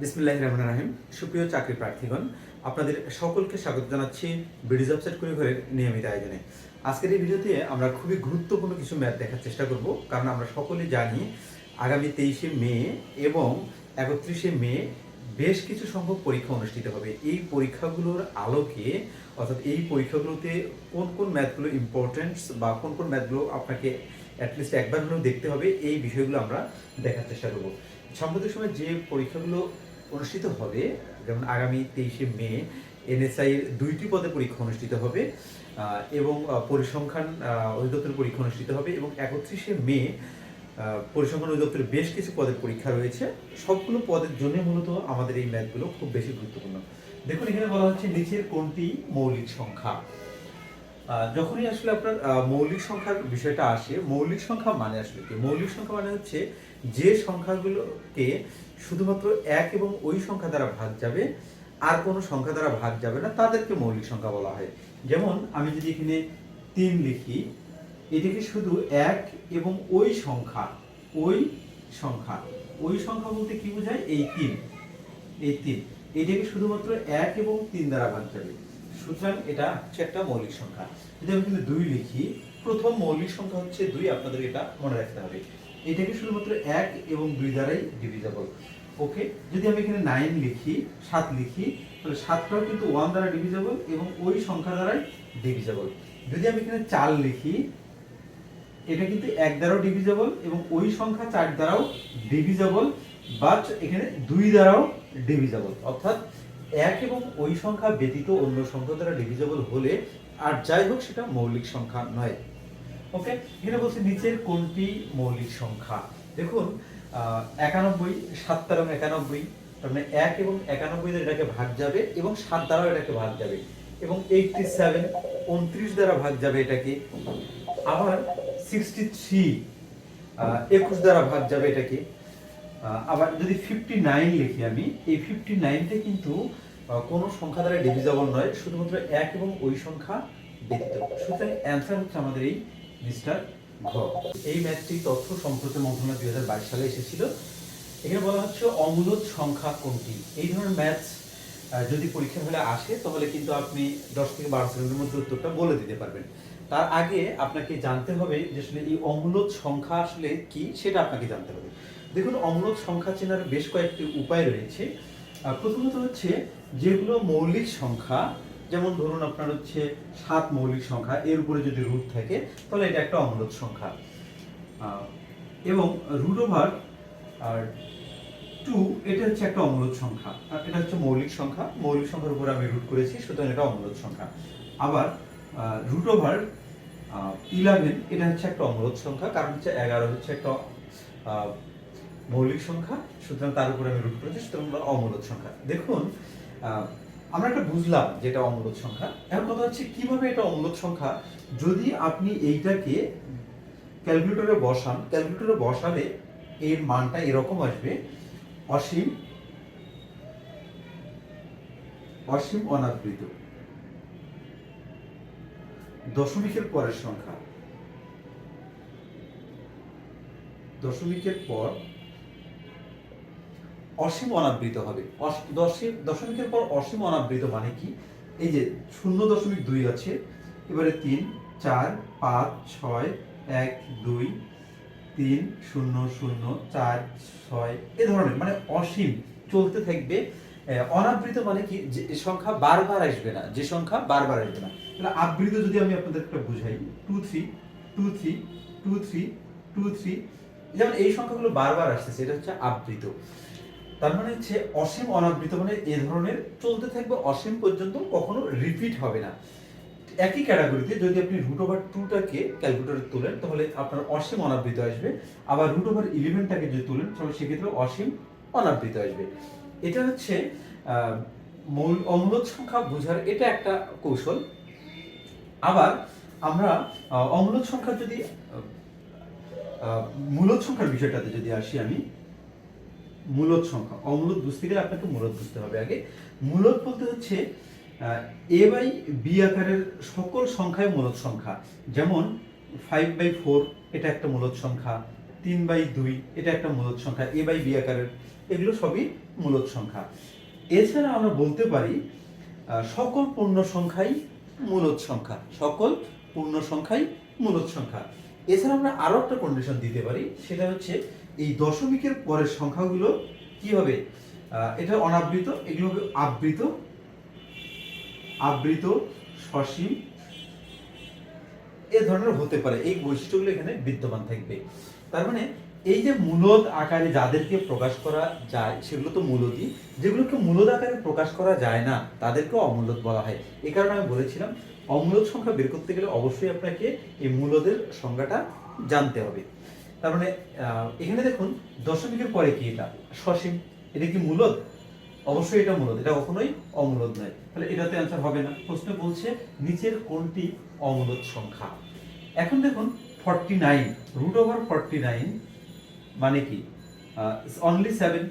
বিসমিল্লাহ রহমান রাহিম। সুপ্রিয় চাকরি প্রার্থীগণ, আপনাদের সকলকে স্বাগত জানাচ্ছি ব্রিটিশ ওয়েবসাইট ঘরের নিয়মিত আয়োজনে। আজকের এই ভিডিওতে আমরা খুবই গুরুত্বপূর্ণ কিছু ম্যাথ দেখার চেষ্টা করব, কারণ আমরা সকলে জানি আগামী তেইশে মে এবং একত্রিশে মে বেশ কিছু সংখ্যক পরীক্ষা অনুষ্ঠিত হবে। এই পরীক্ষাগুলোর আলোকে, অর্থাৎ এই পরীক্ষাগুলোতে কোন কোন ম্যাথগুলো ইম্পর্টেন্স বা কোন কোন ম্যাথগুলো আপনাকে অ্যাটলিস্ট একবার হলেও দেখতে হবে, এই বিষয়গুলো আমরা দেখার চেষ্টা করব। সাম্প্রতিক সময় যে পরীক্ষাগুলো অনুষ্ঠিত হবে যেমন আগামী তেইশে মে এনএসআই দুইটি পদে পরীক্ষা অনুষ্ঠিত হবে এবং পরিসংখ্যান আহ, অধিদপ্তর পরীক্ষা অনুষ্ঠিত হবে এবং একত্রিশে মে পরিসংখ্যান অধিদপ্তরের বেশ কিছু পদের পরীক্ষা রয়েছে। সবগুলো পদের জন্য মূলত আমাদের এই ম্যাথগুলো খুব বেশি গুরুত্বপূর্ণ। দেখুন এখানে বলা হচ্ছে নিচের কোনটি মৌলিক সংখ্যা? যখনই আসলে আপনার মৌলিক সংখ্যার বিষয়টা আসে মৌলিক সংখ্যা মানে আসলে কি? মৌলিক সংখ্যা মানে হচ্ছে যে সংখ্যাগুলোকে শুধুমাত্র এক এবং ওই সংখ্যা দ্বারা ভাগ যাবে, আর কোনো সংখ্যা দ্বারা ভাগ যাবে না, তাদেরকে মৌলিক সংখ্যা বলা হয়। যেমন আমি যদি এখানে তিন লিখি, এটাকে শুধু এক এবং ওই সংখ্যা ওই সংখ্যা ওই সংখ্যা বলতে কি বোঝায়? এই তিন এই তিন। এটাকে শুধুমাত্র এক এবং তিন দ্বারা ভাগ যাবে। সুতরাং এটা হচ্ছে একটা মৌলিক সংখ্যা। যদি আমি কিন্তু দুই লিখি, প্রথম মৌলিক সংখ্যা হচ্ছে দুই, আপনাদের এটা মনে রাখতে হবে। এটাকে শুধুমাত্র এক এবং দুই দ্বারাই ডিভিজেবল ওকে যদি আমি এখানে নাইন লিখি, সাত লিখি, তাহলে সাতটাও কিন্তু ওয়ান দ্বারা ডিভিজেবল এবং ওই সংখ্যা দ্বারাই ডিভিজেবল যদি আমি এখানে চার লিখি, এটা কিন্তু এক দ্বারাও ডিভিজেবল এবং ওই সংখ্যা চার দ্বারাও ডিভিজেবল বাট এখানে দুই দ্বারাও ডিভিজেবল অর্থাৎ এক এবং ওই সংখ্যা ব্যতীত অন্য সংখ্যা দ্বারা ডিভিজেবল হলে, আর যাই হোক সেটা মৌলিক সংখ্যা নয়। ওকে এখানে বলছে নিচের কোনটি মৌলিক সংখ্যা? দেখুন একানব্বই, সাত তেরো একানব্বই, তার মানে এক এবং একানব্বই এটাকে ভাগ যাবে এবং সাত দ্বারাও এটাকে ভাগ যাবে। এবং এইটটি সেভেন উনত্রিশ দ্বারা ভাগ যাবে এটাকে। আবার সিক্সটি থ্রি একুশ দ্বারা ভাগ যাবে এটাকে। আবার যদি ফিফটি নাইন লিখি আমি, এই ফিফটি নাইনটা কিন্তু কোনো সংখ্যা দ্বারা ডিভিজেবল নয়, শুধুমাত্র এক এবং ওই সংখ্যা ব্যতীত সুতরাং অ্যান্সার হচ্ছে আমাদের এই মিস্টার ঘ। এই ম্যাথটি তথ্য সম্প্রচার মন্ত্রণালয় দুই হাজার বাইশ সালে এসেছিল। এখানে বলা হচ্ছে অমূলদ সংখ্যা কোনটি? এই ধরনের ম্যাচ যদি পরীক্ষা হলে আসে, তাহলে কিন্তু আপনি দশ থেকে বারো সেকেন্ডের মধ্যে উত্তরটা বলে দিতে পারবেন। তার আগে আপনাকে জানতে হবে যে আসলে এই অমূলদ সংখ্যা আসলে কি, সেটা আপনাকে জানতে হবে। দেখুন, অমূলদ সংখ্যা চেনার বেশ কয়েকটি উপায় রয়েছে। প্রথমত হচ্ছে যেগুলো মৌলিক সংখ্যা যেমন ধরুন আপনার হচ্ছে সাত মৌলিক সংখ্যা, এর উপরে যদি রুট থাকে, তাহলে এটা একটা অমূলদ সংখ্যা। এবং রুট ওভার আর টু এটা হচ্ছে একটা অমূলদ সংখ্যা। আর এটা হচ্ছে মৌলিক সংখ্যা। মৌলিক সংখ্যার উপরে আমি রুট করেছি, সুতরাং এটা অমূলদ সংখ্যা। আবার রুট ওভার ইলেভেন এটা হচ্ছে একটা অমূলদ সংখ্যা। কারণ হচ্ছে এগারো হচ্ছে একটা মৌলিক সংখ্যা। সুতরাং তার উপরে আমি রুট করেছি, সুতরাং এটা অমূলদ সংখ্যা। দেখুন আমরা একটা বুঝলাম যে এটা অমূলদ সংখ্যা। এখন কথা হচ্ছে কীভাবে এটা অমূলদ সংখ্যা? যদি আপনি এইটাকে ক্যালকুলেটরে বসান, ক্যালকুলেটরে বসালে এর মানটা এরকম আসবে, অসীম অসীম অনাবৃত। দশমিকের পরের সংখ্যা। দশমিকের পর অসীম অনাবৃত হবে। দশমিক দশমিকের পর অসীম অনাবৃত মানে কি? এই যে শূন্য দশমিক দুই আছে, এবারে তিন, চার, পাঁচ, ছয়, এক, দুই, তিন, শূন্য শূন্য, চার, ছয়, এ ধরনের মানে অসীম চলতে থাকবে। অনাবৃত মানে কি? যে সংখ্যা বারবার আসবে না, যে সংখ্যা বারবার আসবে না। তাহলে আবৃত যদি আমি আপনাদের একটা বুঝাই two three two three two three two three যেমন এই সংখ্যাগুলো বারবার আসতেছে, এটা হচ্ছে আবৃত। তার মানে হচ্ছে অসীম অনাবৃত মানে এ ধরনের চলতে থাকবে অসীম পর্যন্ত কখনো রিপিট হবে না। একই ক্যাটাগরিতে যদি আপনি রুট ওভার টুটাকে ক্যালকুলেটরে তোলেন তাহলে আপনার অসীম অনাবৃত আসবে। আবার রুট ওভার ইলেভেনটাকে যদি তোলেন তাহলে সেক্ষেত্রে অসীম অনাবৃত আসবে। এটা হচ্ছে মূল অমূলদ সংখ্যা বোঝার এটা একটা কৌশল। আবার আমরা আহ, অমূলদ সংখ্যা যদি আহ, সংখ্যার বিষয়টাতে যদি আসি আমি মূলদ সংখ্যা, অমূলদ বুঝতে গেলে আপনাকে মূলদ বুঝতে হবে আগে। মূলদ বলতে হচ্ছে এ বাই বি আকারের সকল সংখ্যাই মূলদ সংখ্যা। যেমন ফাইভ বাই ফোর এটা একটা মূলদ সংখ্যা। তিন বাই দুই, এটা একটা মূলদ সংখ্যা। এ বাই বি আকারের, এগুলো সবই মূলদ সংখ্যা। এছাড়া আমরা বলতে পারি সকল পূর্ণ সংখ্যাই মূলদ সংখ্যা। সকল পূর্ণ সংখ্যাই মূলদ সংখ্যা। এছাড়া আমরা আরও একটা কন্ডিশন দিতে পারি, সেটা হচ্ছে এই দশমিকের পরের সংখ্যাগুলো কি হবে? এটা অনাবৃত, এগুলো হবে আবৃত। আবৃত, সসীম। এ ধরনের হতে পারে, এই বৈশিষ্ট্যগুলো এখানে বিদ্যমান থাকবে। তার মানে এই যে মূলদ আকারে যাদেরকে প্রকাশ করা যায়, সেগুলো তো মূলদই। যেগুলোকে মূলদ আকারে প্রকাশ করা যায় না তাদেরকে অমূলদ বলা হয়। এই কারণে আমি বলেছিলাম, অমূলদ সংখ্যা বের করতে গেলে অবশ্যই আপনাকে এই মূলদের সংখ্যাটা জানতে হবে। তার মানে এখানে দেখুন, দশমিকের পরে কি এটা? সসীম। এটা কি মূলদ? অবশ্যই এটা মূলদ। এটা কখনোই অমূলদ নয়। তাহলে এটাতে অ্যান্সার হবে না। প্রশ্ন বলছে, নিচের কোনটি অমূলদ সংখ্যা? এখন দেখুন forty nine root over forty nine মানে কি? অনলি সেভেন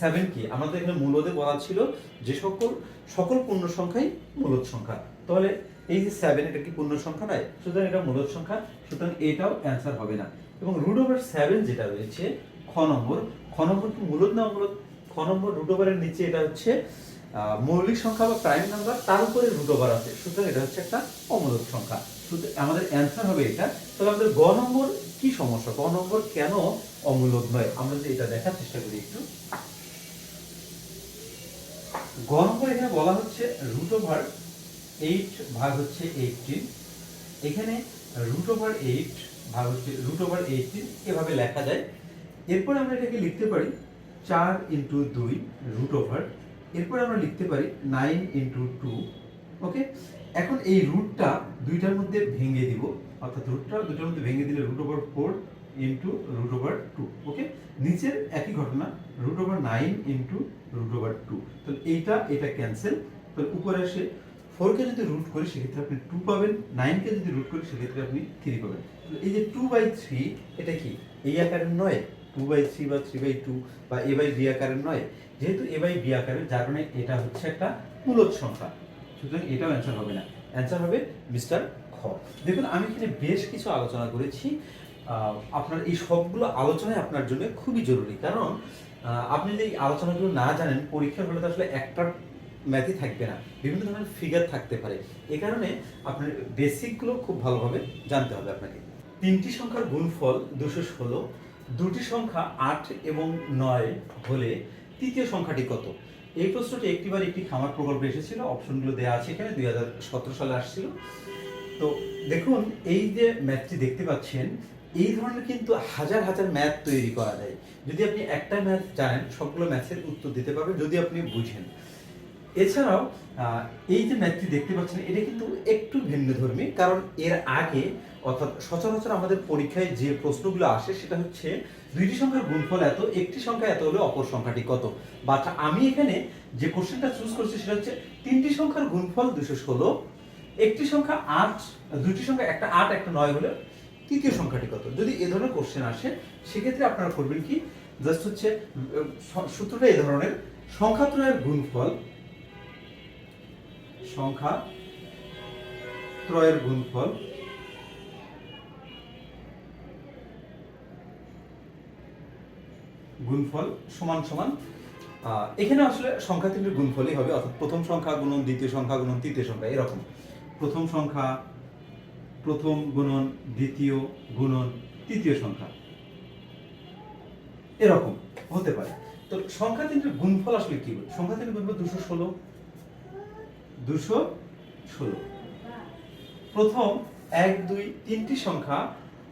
সেভেন কি? আমাদের এখানে মূলদে বলা ছিল যে সকল সকল পূর্ণ সংখ্যাই মূলদ সংখ্যা। তাহলে এই যে সেভেন এটা কি পূর্ণ সংখ্যা নয়? সুতরাং এটা মূলদ সংখ্যা। সুতরাং এটাও অ্যান্সার হবে না। এবং রুট ওভার সেভেন যেটা রয়েছে, খ নম্বর খ নম্বর কি মূলদ না অমূলদ খ নম্বর রুট ওভারের নিচে এটা হচ্ছে মৌলিক সংখ্যা বা প্রাইম নাম্বার তার উপরে রুট ওভার আছে। সুতরাং এটা হচ্ছে একটা অমূলদ সংখ্যা। আমাদের অ্যান্সার হবে এটা। তবে আমাদের গ নম্বর কি সমস্যা? গ নম্বর কেন অমূলদ নয়? আমরা যদি এটা দেখার চেষ্টা করি একটু। গ নম্বর এখানে বলা হচ্ছে রুট ওভার এইট ভাগ হচ্ছে এইটিন এখানে রুট ওভার এইট ভাগ হচ্ছে রুট ওভার এইটিন এভাবে লেখা যায়। এরপর আমরা এটাকে লিখতে পারি চার ইন্টু দুই রুট ওভার এরপর আমরা লিখতে পারি নাইন ইন্টু টু ওকে এখন এই রুটটা দুইটার মধ্যে ভেঙে দিব, অর্থাৎ রুটটা দুইটার মধ্যে ভেঙে দিলে root over four into root over two okay নিচের একই ঘটনা root over nine into root over two তাহলে এইটা, এটা ক্যান্সেল তাহলে উপরে এসে ফোরকে যদি রুট করি, সেক্ষেত্রে আপনি টু পাবেন নাইনকে যদি রুট করি, সেক্ষেত্রে আপনি থ্রি পাবেন। এই যে টু বাই থ্রি এটা কি? এই আকারের নয়? টু বাই থ্রি বা থ্রি বাই টু বা এ বাই বি আকারের নয়? যেহেতু এ বাই বি আকারের, যার কারণে এটা হচ্ছে একটা মূলদ সংখ্যা। সুতরাং এটাও অ্যান্সার হবে না। অ্যান্সার হবে মিস্টার খ। দেখুন, আমি এখানে বেশ কিছু আলোচনা করেছি। আপনার এই সবগুলো আলোচনায় আপনার জন্য খুবই জরুরি। কারণ আপনি যদি এই আলোচনাগুলো না জানেন, পরীক্ষার হলে তো আসলে একটা ম্যাথই থাকবে না। বিভিন্ন ধরনের ফিগার থাকতে পারে। এ কারণে আপনার বেসিকগুলো খুব ভালোভাবে জানতে হবে আপনাকে। তিনটি সংখ্যার গুণফল দুশো ষোলো, দুটি সংখ্যা আট এবং নয় হলে তৃতীয় সংখ্যাটি কত? এই প্রশ্নটি একটিবার একটি খামার প্রকল্পে এসেছিল, অপশনগুলো দেওয়া আছে এখানে, দুই হাজার সতেরো সালে আসছিল। তো দেখুন, এই যে ম্যাথটি দেখতে পাচ্ছেন, এই ধরনের কিন্তু হাজার হাজার ম্যাথ তৈরি করা যায়। যদি আপনি একটা ম্যাথ জানেন, সবগুলো ম্যাথের উত্তর দিতে পারবেন, যদি আপনি বুঝেন। এছাড়াও এই যে ম্যাচটি দেখতে পাচ্ছেন, এটা কিন্তু একটু ভিন্ন ধর্মী, কারণ এর আগে, অর্থাৎ সচরাচর আমাদের পরীক্ষায় যে প্রশ্নগুলো আসে, সেটা হচ্ছে দুইটি সংখ্যার গুণফল এত, একটি সংখ্যা এত হলে অপর সংখ্যাটি কত? বাট আমি এখানে যে কোশ্চেনটা চুজ করছি, সেটা হচ্ছে তিনটি সংখ্যার গুণফল দুশো ষোলো, একটি সংখ্যা আট, দুইটি সংখ্যা একটা আট, একটা নয় হলে তৃতীয় সংখ্যাটি কত? যদি এ ধরনের কোশ্চেন আসে, সেক্ষেত্রে আপনারা করবেন কি? জাস্ট হচ্ছে সূত্রটা এ ধরনের সংখ্যা ত্রয়ের গুণফল সংখ্যা ত্রয়ের গুণফল। গুণফল সমান সমান এখানে আসলে সংখ্যা তিনটির গুণফলই হবে, অর্থাৎ প্রথম সংখ্যা গুণন, দ্বিতীয় সংখ্যা গুণন, তৃতীয় সংখ্যা, এরকম। প্রথম সংখ্যা, প্রথম গুণন, দ্বিতীয় গুণন, তৃতীয় সংখ্যা। এরকম, হতে পারে। তো সংখ্যা তিনটির গুণফল আসলে কি? বলে সংখ্যা তিনটির গুণফল দুশো ষোলো। দুশো ষোলো। প্রথম এক, দুই, তিনটি সংখ্যা,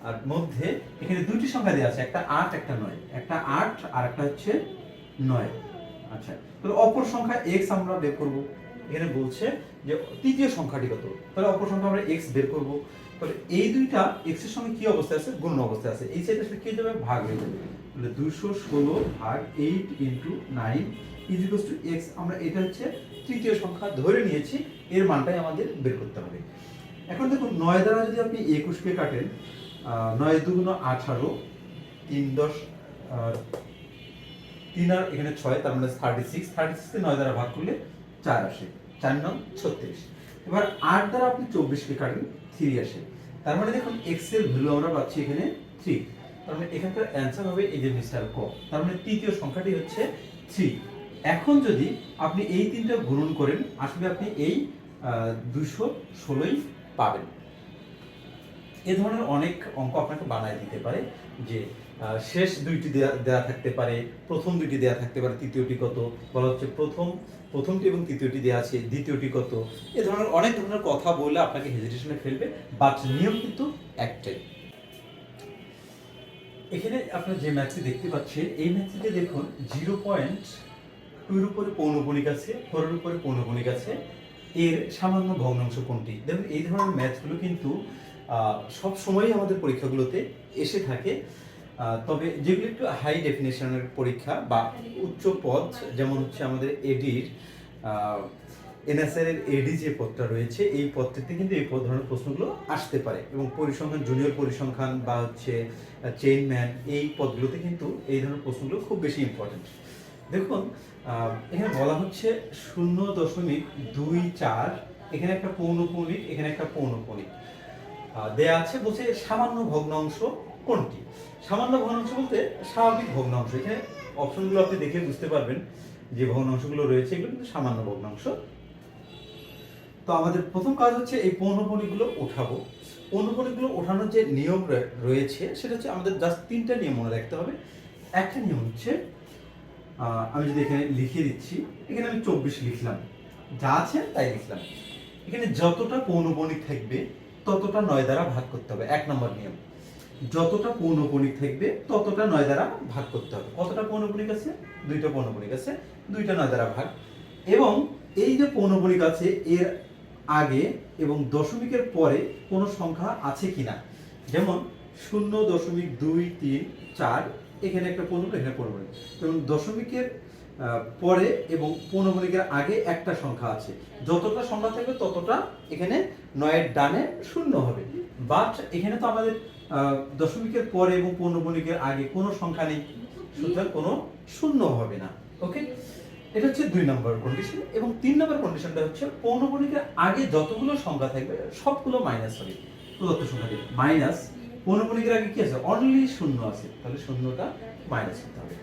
আর মধ্যে এখানে দুইটি সংখ্যা দেওয়া আছে, একটা আট, একটা নয়। একটা আট আর একটা হচ্ছে নয়। আচ্ছা তাহলে অপর সংখ্যা এক্স আমরা বের করব। এখানে বলছে যে তৃতীয় সংখ্যাটি কত? তাহলে অপর সংখ্যা আমরা এক্স বের করব। তাহলে এই দুইটা এক্সের সঙ্গে কি অবস্থায় আছে? গুণ অবস্থায় আছে। এই সাইডে আসলে কি যাবে? ভাগ হয়ে যাবে। তাহলে দুশো ষোলো ভাগ এইট ইন্টু নাইন ইজিকোস টু এক্স আমরা এটা হচ্ছে তৃতীয় সংখ্যা ধরে নিয়েছি, এর মানটাই আমাদের বের করতে হবে। এখন দেখুন, নয় দ্বারা যদি আপনি একুশকে কাটেন নয় দুগুণ আঠারো, তিন দশ তিন আর এখানে ছয়, তার মানে থার্টি সিক্স থার্টি সিক্সকে নয় দ্বারা ভাগ করলে চার আসে, চার নং ছত্রিশ। এবার আট দ্বারা আপনি চব্বিশকে কাটেন থ্রি আসে। তার মানে দেখুন এক্সের ভ্যালু আমরা পাচ্ছি এখানে থ্রি তার মানে এখানকার অ্যান্সার হবে এই যে মিস্টার ক। তার মানে তৃতীয় সংখ্যাটি হচ্ছে থ্রি এখন যদি আপনি এই তিনটা গুণন করেন, আসলে আপনি এই দুশো ষোলোই পাবেন। এ ধরনের অনেক অঙ্ক আপনাকে বানায় দিতে পারে যে শেষ দুইটি দেয়া দেয়া থাকতে পারে, প্রথম দুইটি দেয়া থাকতে পারে, তৃতীয়টি কত? বলা হচ্ছে প্রথম, প্রথমটি এবং তৃতীয়টি দেয়া আছে, দ্বিতীয়টি কত? এ ধরনের অনেক ধরনের কথা বললে আপনাকে হেজিটেশনে ফেলবে বাট নিয়ম কিন্তু একটাই। এখানে আপনার যে ম্যাথটি দেখতে পাচ্ছেন, এই ম্যাথটিতে দেখুন জিরো পয়েন্ট টুর উপরে পৌনপণিক আছে ফোরের উপরে পৌনপণিক আছে। এর সামান্য ভগ্নাংশ কোনটি? দেখুন, এই ধরনের ম্যাথগুলো কিন্তু সব সময়ই আমাদের পরীক্ষাগুলোতে এসে থাকে। তবে যেগুলো একটু হাই ডেফিনেশনের পরীক্ষা বা উচ্চ পদ, যেমন হচ্ছে আমাদের এডির এনএসআর এর এডি যে পদটা রয়েছে, এই পদটিতে কিন্তু এই ধরনের প্রশ্নগুলো আসতে পারে। এবং পরিসংখ্যান জুনিয়র পরিসংখ্যান বা হচ্ছে চেইনম্যান এই পদগুলোতে কিন্তু এই ধরনের প্রশ্নগুলো খুব বেশি ইম্পর্টেন্ট দেখুন এখানে বলা হচ্ছে শূন্য দশমিক দুই চার, এখানে একটা পৌনপৌনিক, এখানে একটা পৌনপৌনিক। দেয়া আছে বলছে সামান্য ভগ্নাংশ কোনটি? সামান্য ভগ্নাংশ বলতে স্বাভাবিক ভগ্নাংশ। এখানে অপশনগুলো আপনি দেখে বুঝতে পারবেন যে ভগ্নাংশগুলো রয়েছে, এগুলো কিন্তু সামান্য ভগ্নাংশ। তো আমাদের প্রথম কাজ হচ্ছে এই পৌনপণিগুলো ওঠাবো। পৌনপণিগুলো ওঠানোর যে নিয়ম রয়েছে, সেটা হচ্ছে আমাদের জাস্ট তিনটা নিয়ম মনে রাখতে হবে। একটা নিয়ম হচ্ছে আমি যদি এখানে লিখে দিচ্ছি, এখানে আমি চব্বিশ লিখলাম। যা আছে তাই লিখলাম। এখানে যতটা পৌনপণিক থাকবে, ততটা নয় দ্বারা ভাগ করতে হবে। এক নম্বর নিয়ম। যতটা পৌনপণিক থাকবে, ততটা নয় দ্বারা ভাগ করতে হবে। কতটা পৌনপণিক আছে? দুইটা পৌনপণিক আছে। দুইটা নয় দ্বারা ভাগ। এবং এই যে পৌনপণিক আছে, এর আগে এবং দশমিকের পরে কোনো সংখ্যা আছে কিনা? যেমন শূন্য দশমিক দুই তিন চার এখানে একটা পৌনপণিক এখানে পৌনপণিক এবং দশমিকের পরে এবং পৌনপণিকের আগে একটা সংখ্যা আছে। যতটা সংখ্যা থাকবে ততটা এখানে নয়ের ডানে শূন্য হবে। বাট এখানে তো আমাদের দশমিকের পরে এবং পৌনপণিকের আগে কোনো সংখ্যা নেই। সুতরাং কোনো শূন্য হবে না। ওকে এটা হচ্ছে দুই নম্বর কন্ডিশন এবং তিন নম্বর কন্ডিশনটা হচ্ছে পৌনপণিকের আগে যতগুলো সংখ্যা থাকবে সবগুলো মাইনাস হবে। প্রদত্ত সংখ্যা মাইনাস পৌনপণিকের আগে কি আছে? অনলি শূন্য আছে। তাহলে শূন্যটা মাইনাস করতে হবে।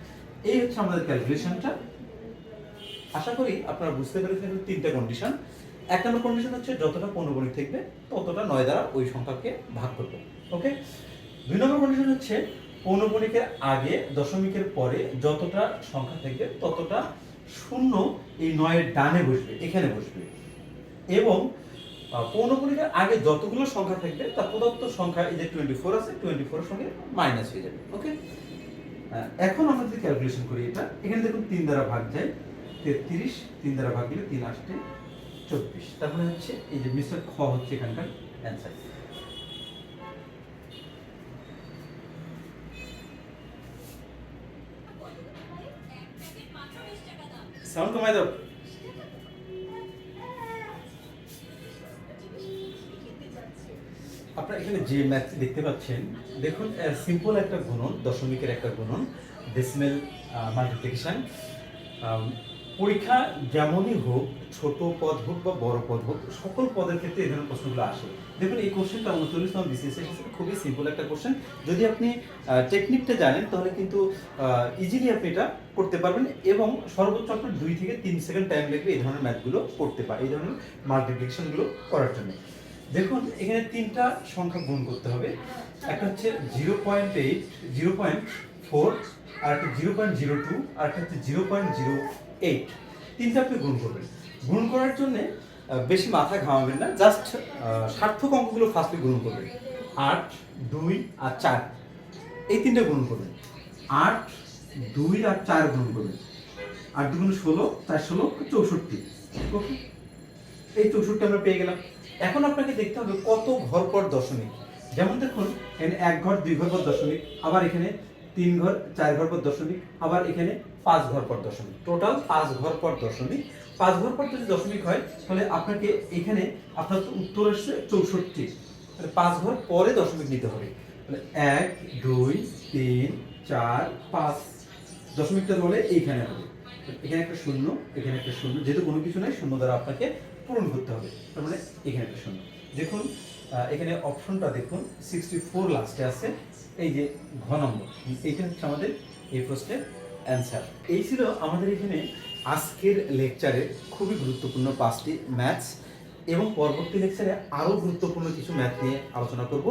এই হচ্ছে আমাদের ক্যালকুলেশনটা আশা করি আপনারা বুঝতে পেরেছেন তিনটা কন্ডিশন এক নম্বর কন্ডিশন হচ্ছে যতটা পৌনপণিক থাকবে, ততটা নয় দ্বারা ওই সংখ্যাকে ভাগ করবে। ওকে দুই নম্বর কন্ডিশন হচ্ছে পৌনপণিকের আগে, দশমিকের পরে যতটা সংখ্যা থাকবে, ততটা শূন্য এই নয়ের ডানে বসবে, এখানে বসবে। এবং পৌনপণিকের আগে যতগুলো সংখ্যা থাকবে তার প্রদত্ত সংখ্যা এই যে টোয়েন্টি ফোর আছে টোয়েন্টি ফোরের সঙ্গে মাইনাস হয়ে যাবে ওকে এখন আমরা যদি ক্যালকুলেশন করি এটা এখানে দেখুন তিন দ্বারা ভাগ যায় তেত্রিশ তিন দ্বারা ভাগ দিলে তিন আসতে চব্বিশ। তারপরে হচ্ছে এই যে মিস্টার খ হচ্ছে এখানকার অ্যান্সার সাউন্ড কমাই দাও। এখানে যে ম্যাথটি দেখতে পাচ্ছেন, দেখুন সিম্পল একটা গুণন, দশমিকের একটা গুণন ডেসিমেল মাল্টিপ্লিকেশন পরীক্ষা যেমনই হোক, ছোট পদ হোক বা বড় পদ হোক, সকল পদের ক্ষেত্রে এই ধরনের প্রশ্নগুলো আসে। দেখুন, এই কোশ্চেনটা উনচল্লিশ নম্বর বিসিএস খুবই সিম্পল একটা কোশ্চেন যদি আপনি টেকনিকটা জানেন, তাহলে কিন্তু ইজিলি আপনি এটা করতে পারবেন এবং সর্বোচ্চ আপনার দুই থেকে তিন সেকেন্ড টাইম লাগবে এই ধরনের ম্যাথগুলো করতে পারে এই ধরনের মাল্টিপ্লিকেশনগুলো করার জন্য। দেখুন, এখানে তিনটা সংখ্যা গুণ করতে হবে। একটা হচ্ছে zero point eight, zero point four, আর একটা জিরো পয়েন্ট জিরো টু, আর একটা হচ্ছে জিরো পয়েন্ট জিরো এইট। তিনটা আপনি গুণ করবেন। গুণ করার জন্য বেশি মাথা ঘামাবেন না, জাস্ট সার্থক অঙ্কগুলো ফার্স্টে গুণ করবেন। আট, দুই আর চার। এই তিনটা গুণ করবেন। আট, দুই আর চার গুণ করবেন। আট দুগুণ ষোলো, চার ষোলো, চৌষট্টি। ওকে? এই চৌষট্টি আমরা পেয়ে গেলাম। এখন আপনাকে দেখতে হবে কত ঘর পর দশমিক। যেমন দেখুন, এখানে এক ঘর, দুই ঘর পর দশমিক, আবার এখানে তিন ঘর, চার ঘর পর দশমিক, আবার এখানে পাঁচ ঘর পর দশমিক। টোটাল পাঁচ ঘর পর দশমিক। পাঁচ ঘর পর যদি দশমিক হয়, তাহলে আপনাকে এখানে আপনার উত্তর আসছে চৌষট্টি। পাঁচ ঘর পরে দশমিক নিতে হবে। এক, দুই, তিন, চার, পাঁচ। দশমিকটা বলে এইখানে হবে। এখানে একটা শূন্য, এখানে একটা শূন্য, যেহেতু কোনো কিছু নাই, শূন্য দ্বারা আপনাকে পূরণ করতে হবে। তার মানে এখানে একটা শূন্য। দেখুন এখানে অপশনটা দেখুন সিক্সটি ফোর লাস্টে আছে, এই যে ঘ নম্বর। এইটা হচ্ছে আমাদের এই প্রশ্নের অ্যান্সার এই ছিল আমাদের এখানে আজকের লেকচারে খুবই গুরুত্বপূর্ণ পাঁচটি ম্যাথস এবং পরবর্তী লেকচারে আরও গুরুত্বপূর্ণ কিছু ম্যাথ নিয়ে আলোচনা করব।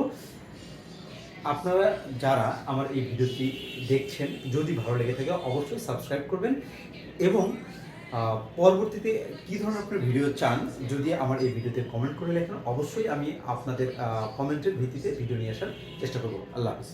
আপনারা যারা আমার এই ভিডিওটি দেখছেন, যদি ভালো লেগে থাকে, অবশ্যই সাবস্ক্রাইব করবেন এবং পরবর্তীতে কি ধরনের আপনার ভিডিও চান, যদি আমার এই ভিডিওতে কমেন্ট করে লেখেন, অবশ্যই আমি আপনাদের কমেন্টের ভিত্তিতে ভিডিও নিয়ে আসার চেষ্টা করব। আল্লাহ হাফিজ।